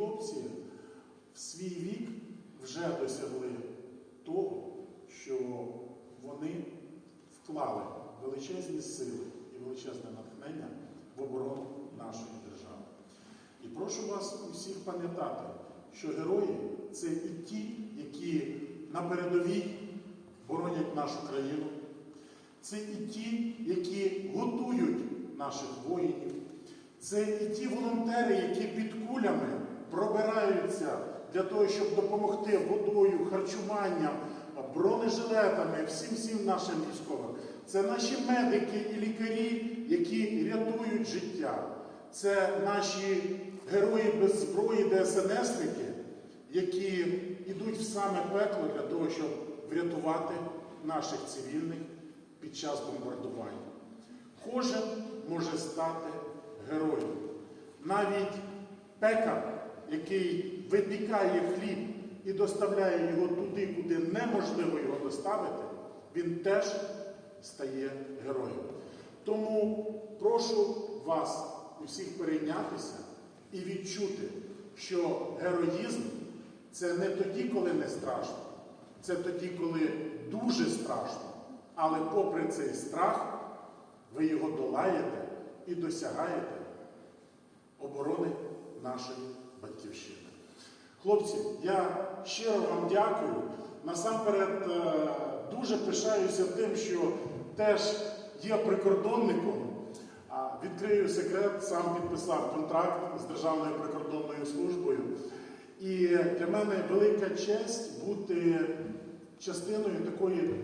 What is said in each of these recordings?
Хлопці в свій вік вже досягли того, що вони вклали величезні сили і величезне натхнення в оборону нашої держави. І прошу вас усіх пам'ятати, що герої це і ті, які на передовій боронять нашу країну, це і ті, які готують наших воїнів, це і ті волонтери, які під кулями пробираються для того, щоб допомогти водою, харчуванням, бронежилетами, всім всім нашим військовим. Це наші медики і лікарі, які рятують життя. Це наші герої без зброї, ДСНСники, які йдуть в саме пекло для того, щоб врятувати наших цивільних під час бомбардування. Кожен може стати героєм. Навіть пекар, який випікає хліб і доставляє його туди, куди неможливо його доставити, він теж стає героєм. Тому прошу вас усіх перейнятися і відчути, що героїзм це не тоді, коли не страшно, це тоді, коли дуже страшно. Але попри цей страх, ви його долаєте і досягаєте оборони нашої батьківщини. Хлопці, я щиро вам дякую. Насамперед е, дуже пишаюся тим, що теж є прикордонником. Відкрию секрет, сам підписав контракт з Державною прикордонною службою. І для мене велика честь бути частиною такої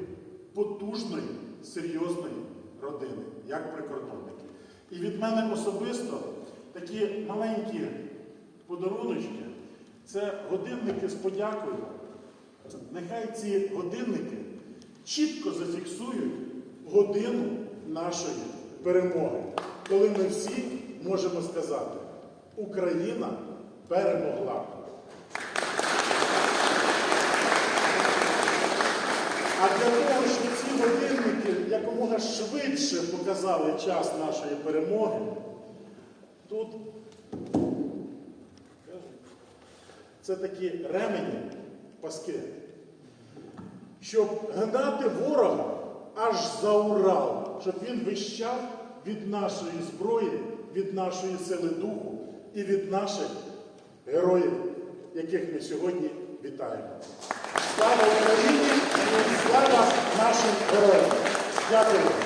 потужної, серйозної родини, як прикордонники. І від мене особисто такі маленькі подаруночки це годинники з подякою. Нехай ці годинники чітко зафіксують годину нашої перемоги, коли ми всі можемо сказати, Україна перемогла. А для того, щоб ці годинники якомога швидше показали час нашої перемоги, тут це такі ремені, паски, щоб гнати ворога аж за Урал, щоб він вищав від нашої зброї, від нашої сили духу і від наших героїв, яких ми сьогодні вітаємо. Слава Україні! і Слава нашим героям! Дякую!